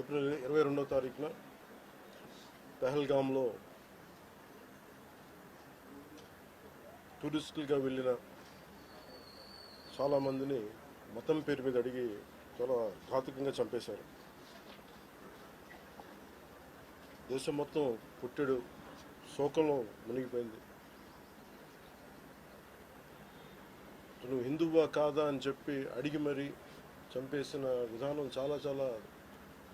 April ఇరవై రెండవ తారీఖున పెహల్గాంలో టూరిస్టులుగా వెళ్ళిన చాలామందిని మతం పేరు మీద అడిగి చాలా ఘాతుకంగా చంపేశారు. దేశం మొత్తం పుట్టెడు శోకంలో మునిగిపోయింది. నువ్వు హిందువా కాదా అని చెప్పి అడిగి మరీ చంపేసిన విధానం చాలా చాలా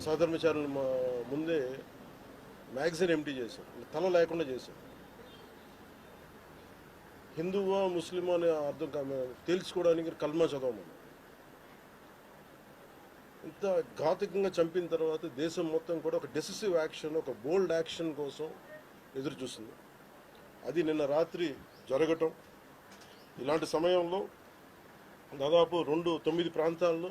సహధర్మచారులు ముందే మ్యాగజైన్ ఎంటీ చేశారు. తల లేకుండా చేశారు. హిందువా ముస్లిమా అనే అర్థం కా- తేల్చుకోవడానికి కల్మా చదవమని. ఇంత ఘాతికంగా చంపిన తర్వాత దేశం మొత్తం కూడా ఒక డెసిసివ్ యాక్షన్ ఒక బోల్డ్ యాక్షన్ కోసం ఎదురు చూస్తుంది అది నిన్న రాత్రి జరగటం. ఇలాంటి సమయంలో దాదాపు రెండు తొమ్మిది ప్రాంతాల్లో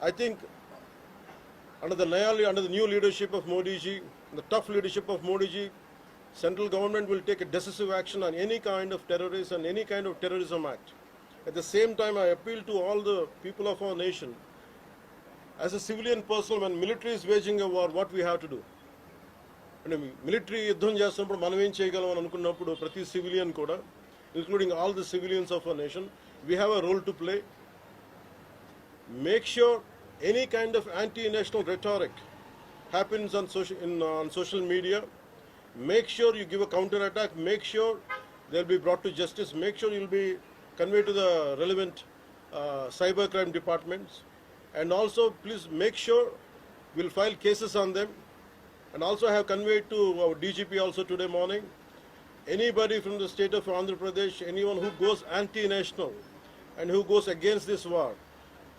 I think under the Naya, under the new leadership of Modi ji, the tough leadership of Modi ji, central government will take a decisive action on any kind of terrorism and any kind of terrorism act. At the same time, I appeal to all the people of our nation. As a civilian person, when military is waging a war, what we have to do? అంటే military యుద్ధం చేస్తున్నప్పుడు మనం ఏం చేయగలం అని అనుకున్నప్పుడు ప్రతి civilian కూడా including all the civilians of our nation we have a role to play make sure any kind of anti-national rhetoric happens on social, in, uh, on social media. Make sure you give a counter-attack. Make sure they'll be brought to justice. Make sure you'll be conveyed to the relevant uh, cybercrime departments. And also, please make sure we'll file cases on them. And also, I have conveyed to our DGP also today morning. Anybody from the state of Andhra Pradesh, anyone who goes anti-national and who goes against this war,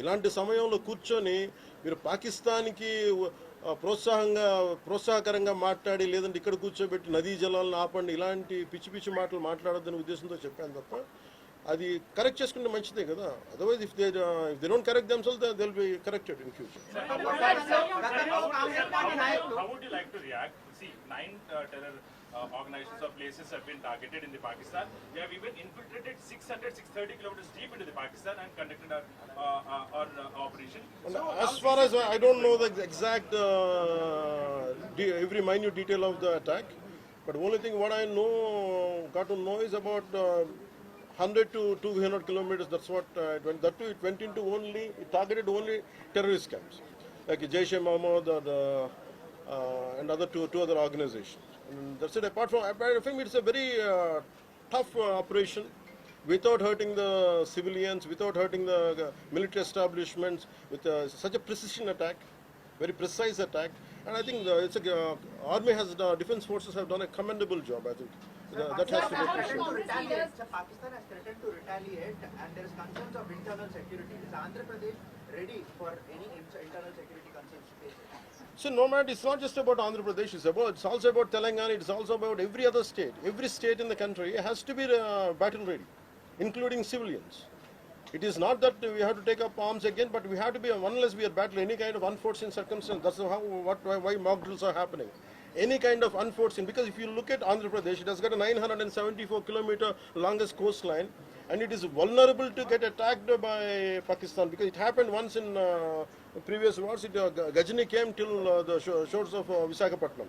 ఇలాంటి సమయంలో కూర్చొని మీరు పాకిస్తాన్కి ప్రోత్సాహంగా ప్రోత్సాహకరంగా మాట్లాడి లేదంటే ఇక్కడ కూర్చోబెట్టి నదీ జలాలను ఆపండి ఇలాంటి పిచ్చి పిచ్చి మాటలు మాట్లాడొద్దనే ఉద్దేశంతో చెప్పాను తప్ప అది కరెక్ట్ చేసుకుంటే మంచిదే కదా. Otherwise if they if they don't correct themselves they will be corrected in future How would you like to react? See, nine uh, terror uh, organizations or places have been targeted in the Pakistan. They have even infiltrated 600, 630 kilometers deep into the Pakistan and conducted our, uh, uh, our uh, operation. And as far as I I don't know the exact uh, de- every minute detail of the attack, but only thing what I know, got to know is about uh, 100 to 200 kilometers. That's what uh, it went. That too, it went into only it targeted only terrorist camps, like Jaish Mohammed or the, uh, and other two two other organizations. That's it. Apart from, apart from it's a very uh, tough uh, operation without hurting the civilians, without hurting the uh, military establishments, with uh, such a precision attack, very precise attack. And I think the, it's a, uh, army has, the defense forces have done a commendable job. I think Uh, that has to be appreciated. retaliate. Sir, Pakistan has threatened to retaliate and there is concerns of internal security. Is Andhra Pradesh ready for any internal security concerns faced? So no matter, it's not just about Andhra Pradesh. It's about, it's also about Telangana. It's also about every other state. Every state in the country has to be uh, battle ready, including civilians. It is not that we have to take up arms again, but we have to be unless we are battling any kind of unforeseen circumstance. That's how what why, why mock drills are happening. Any kind of unforeseen because if you look at Andhra Pradesh, it has got a 974 kilometer longest coastline, and it is vulnerable to get attacked by Pakistan because it happened once in uh, previous wars. It uh, Gajini came till uh, the shore- shores of uh, Visakhapatnam.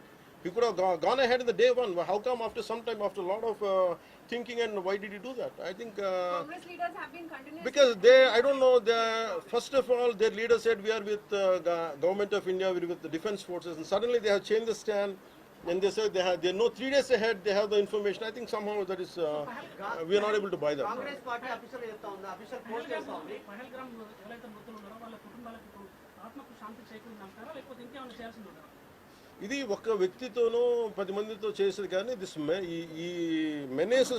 He could have go- gone ahead in the day one. How come after some time, after a lot of uh, thinking, and why did he do that? I think uh, Congress leaders have been continuously. because they, I don't know. The first of all, their leader said we are with uh, go- government of India, we're with the defense forces, and suddenly they have changed the stand. And they said they have, they know three days ahead they have the information. I think somehow that is, uh, uh, we are not able to buy that. Congress party official చెప్తా ఉంది official post చేస్తా ఉంది పహల్గ్రామ్ ఎవరైతే మృతులు ఉన్నారో వాళ్ళ కుటుంబాలకు ఇప్పుడు ఆత్మకు శాంతి చేకూరిందంటారా లేకపోతే ఇంకేమైనా చేయాల్సింది ఉంటారా ఇది ఒక్క వ్యక్తితోనూ పది మందితో చేసేది కానీ దిస్ ఈ ఈ menace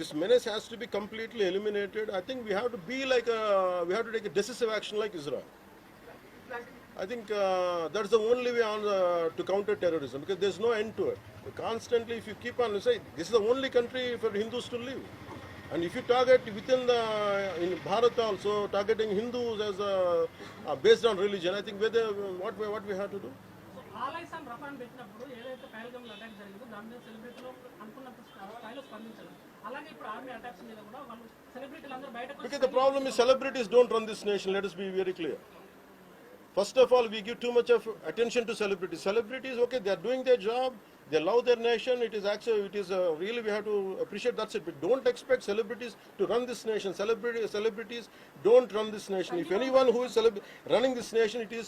this menace has to be completely eliminated I think we have to be like we have to take decisive action like Israel I think uh, that's the only way on uh, to counter terrorism because there's no end to it. Constantly, if you keep on say this is the only country for Hindus to live, and if you target within the in Bharat also targeting Hindus as a, uh, based on religion, I think whether what what we have to do. So ఆలైస్ అని రఫాన్ పెట్టినప్పుడు ఏదైతే Pahalgam attack జరిగిందో దాని మీద సెలబ్రిటీలో అనుకున్నంత స్థాయిలో స్పందించారు అలాగే ఇప్పుడు ఆర్మీ అటాక్స్ మీద కూడా వాళ్ళు సెలబ్రిటీలు అందరూ బయటకు వచ్చి Because the problem is celebrities don't run this nation. Let us be very clear. First of all, we give too much of attention to celebrities. Celebrities, okay, they are doing their job. They love their nation. It is actually, it is uh, really we have to appreciate. That's it. But don't expect celebrities to run this nation. Celebrity, celebrities don't run this nation. If anyone who is celeb- running this nation, it is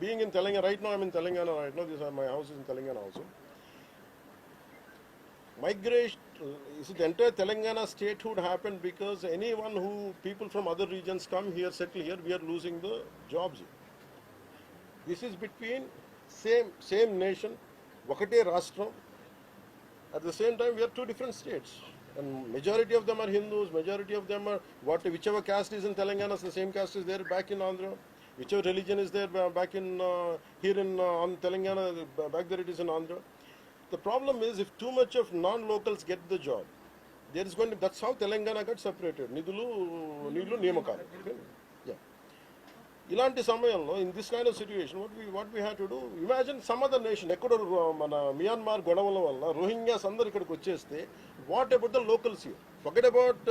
being in Telangana, right now I'm in Telangana right now, this is my house is in Telangana also. Migration, is the entire Telangana statehood happened because anyone who, people from other regions come here, settle here, we are losing the jobs here. This is between same, same nation, ఒకటే రాష్ట్రం at the same time, we are two different states. And majority of them are Hindus, majority of them are what whichever caste is in Telangana, the same caste is there back in Andhra. Whichever religion is there back in uh, here in uh, on Telangana, back there it is in Andhra. The problem is if too much of non-locals get the job, there is going to that's how Telangana got separated. Nidulu, Nidulu, Niyamakalu. ఇలాంటి సమయంలో in this kind of situation what we what we have to do imagine some other nation ఎక్కడో మన Myanmar గొడవల వల్ల Rohingyas అందరు ఇక్కడికి వచ్చేస్తే what about the locals here forget about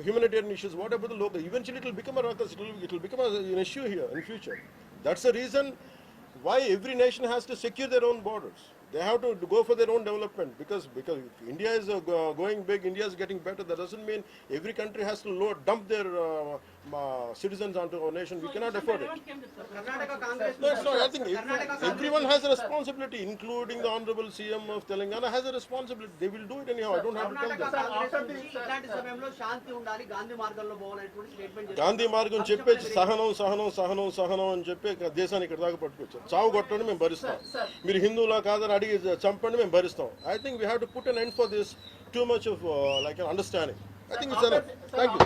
humanitarian issues what about the local eventual it will become ruckus it will it will become an issue here in future that's a reason why every nation has to secure their own borders they have to go for their own development because because if India is uh, going big, India is getting better. That doesn't mean every country has to load, dump their uh, uh, citizens onto our nation. We cannot afford it. It's not. I think if, everyone has a responsibility, including the honorable CM of Telangana has a responsibility. They will do it anyhow. I don't have to tell them. Gandhi మార్గంలో పోవాలనేటువంటి statement Gandhi మార్గం చెప్పేసి సహనం సహనం సహనం సహనం అని చెప్పి దేశాన్ని ఇక్కడ దాకా పట్టుకొచ్చారు. చావు కొట్టండి మేము భరిస్తాం. మీరు హిందువులా కాదని అడిగి చంపండి మేము భరిస్తాం. I think we have to put an end for this too much of like understanding I think it's thank you